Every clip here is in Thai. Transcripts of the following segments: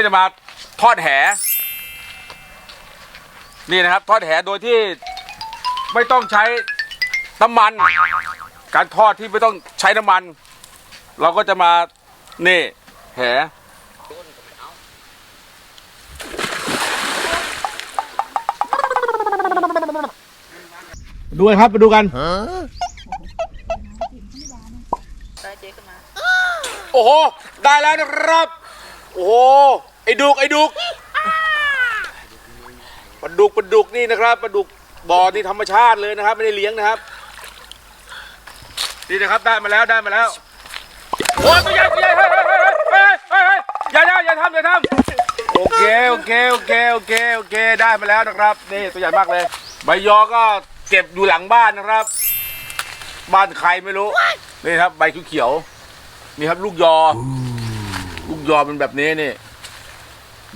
เราจะมาทอดแห นี่นะครับ ทอดแหโดยที่ไม่ต้องใช้น้ำมัน การทอดที่ไม่ต้องใช้น้ำมัน เราก็จะมานี่แหดูกันครับไปดูกันได้เจ๊ขึ้นมาโอ้โห ได้แล้วนะครับ โอ้โหไอ้ดุกไอ้ดุกปลาดุกปลาดุกนี่นะครับปลาดุกบ่อนี่ธรรมชาติเลยนะครับ ไม่ได้เลี้ยงนะครับนี่นะครับได้มาแล้วได้มาแล้วโอ้ยตัวใหญ่ตัวใหญ่เฮ้ยเฮ้ยเฮ้ยเฮ้ยเฮ้ยเฮ้ยอย่าอย่าอย่าทำอย่าทำโอเคโอเคโอเคโอเคโอเคได้มาแล้วนะครับ นี่ตัวใหญ่มากเลย ใบยอก็เก็บอยู่หลังบ้านนะครับ บ้านใครไม่รู้นี่ครับ ใบเขียวๆนี่ครับ ลูกยอ ลูกยอเป็นแบบนี้นี่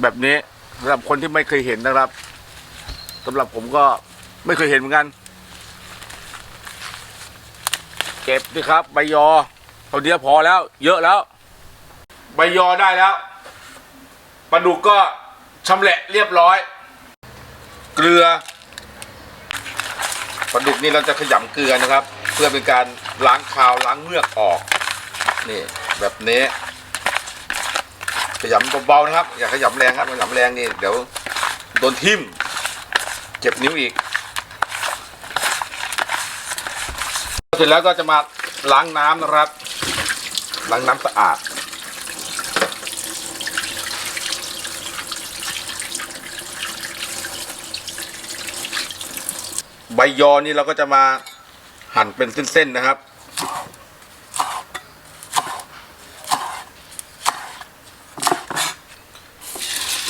แบบนี้สำหรับคนที่ไม่เคยเห็นนะครับสำหรับผมก็ไม่เคยเห็นเหมือนกันเก็บดิครับ ใบยอตัวเดียวพอแล้ว เยอะแล้ว ใบยอได้แล้วปลาดุกก็ชำแหละเรียบร้อย เกลือปลาดุกนี่เราจะขยำเกลือนะครับ เพื่อเป็นการล้างคาวล้างเมือกออก นี่แบบนี้ ขยำเบาๆนะครับ อย่าขยำแรงครับขยำแรงนี่เดี๋ยวโดนทิ่ม เจ็บนิ้วอีก เสร็จแล้วก็จะมาล้างน้ำนะครับ ล้างน้ำสะอาดใบยอนี่เราก็จะมาหั่นเป็นเส้นๆนะครับ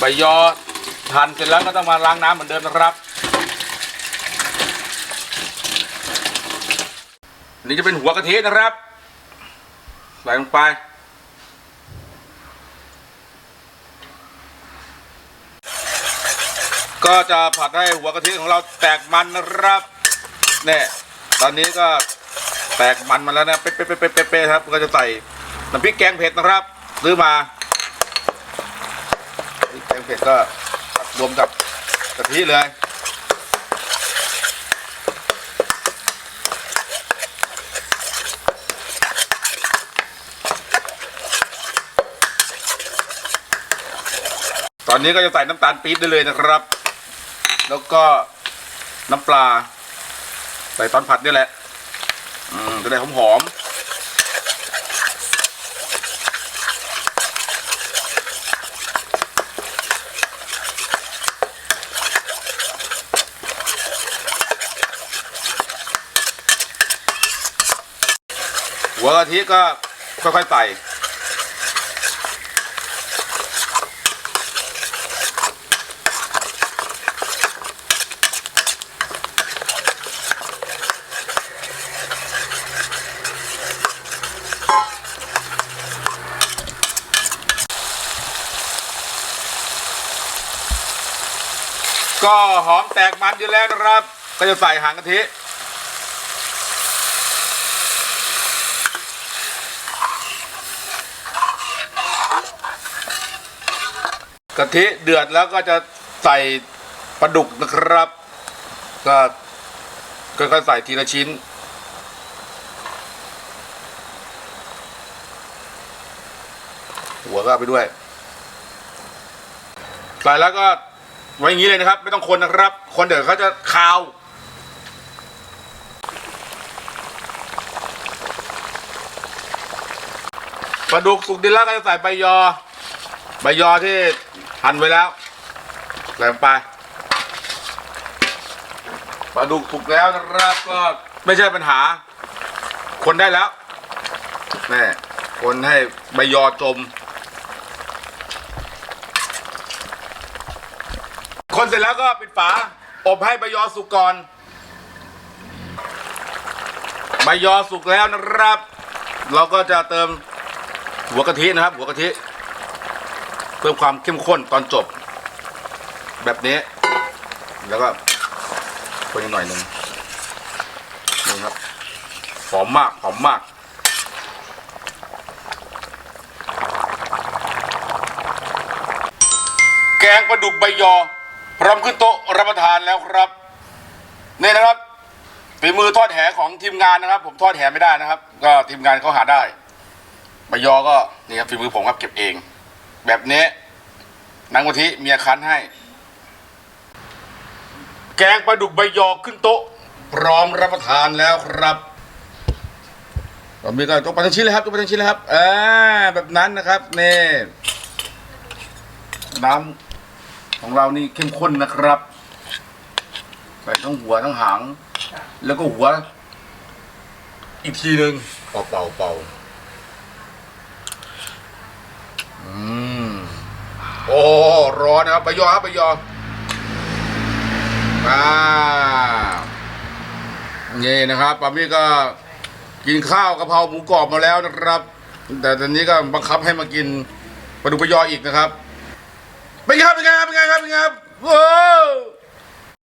ใบยอหั่นเสร็จแล้วก็ต้องมาล้างน้ำเหมือนเดิมนะครับอันนี้จะเป็นหัวกะทินะครับใส่ลงไป ก็จะผัดให้หัวกะทิของเราแตกมันนะครับเนี่ยตอนนี้ก็แตกมันมาแล้วนะเป๊ะเป๊ะเป๊ะเป๊ะเป๊ะครับ ก็จะใส่น้ำพริกแกงเผ็ดนะครับ ซื้อมา พริกแกงเผ็ดก็ผัดรวมกับกะทิเลยตอนนี้ก็จะใส่น้ำตาลปี๊บได้เลยนะครับ แล้วก็น้ำปลา ใส่ตอนผัดนี่แหละ อืมจะได้หอมๆ หัวกะทิก็ค่อยๆใส่ก็หอมแตกมันอยู่แล้วนะครับ ก็จะใส่หางกะทิ กะทิเดือดแล้วก็จะใส่ปลาดุกนะครับ ก็ค่อยๆใส่ทีละชิ้น หัวก็เอาไปด้วย ใส่แล้วก็ไว้อย่างนี้เลยนะครับ ไม่ต้องคนนะครับ คนเดี๋ยวเขาจะคาวปลาดุกสุกดีแล้วก็จะใส่ใบยอ ใบยอที่ หั่นไว้แล้วใส่ลงไปปลาดุกสุกแล้วนะครับก็ไม่ใช่ปัญหา คนได้แล้วแม่คนให้ใบยอจม คนเสร็จแล้วก็ปิดฝาอบให้ใบยอสุกก่อนใบยอสุกแล้วนะครับ เราก็จะเติมหัวกะทินะครับ หัวกะทิ พิ่มความเข้มข้นตอนจบ แบบนี้ แล้วก็คนอีกหน่อยหนึ่งนี่ครับหอมมากหอมมากแกงปลาดุกใบยอ พร้อมขึ้นโต๊ะรับประทานแล้วครับนี่นะครับฝีมือทอดแหของทีมงานนะครับ ผมทอดแหไม่ได้นะครับ ก็ทีมงานเขาหาได้ใบยอก็นี่ครับฝีมือผมครับเก็บเอง แบบนี้นางกะทิเมียคันให้ แกงปลาดุกใบยอขึ้นโต๊ะ พร้อมรับประทานแล้วครับตอนนี้ก็ต้องไปทั้งชิ้นเลยครับต้องไปทั้งชิ้นเลยครับอ่าแบบนั้นนะครับนี่น้ำของเรานี่เข้มข้นนะครับใส่ทั้งหัวทั้งหาง แล้วก็หัว อีกทีหนึ่งเป่าเป่าเป่าอืมโอ้ ร้อนนะครับใบยอครับใบยออ่านี่นะครับปามี่ก็กินข้าวกะเพราหมูกรอบมาแล้วนะครับ แต่ตอนนี้ก็บังคับให้มากินปลาดุกปลายออีกนะครับ เป็นไงครับเป็นไงครับเป็นไงครับเป็นไงครับเว้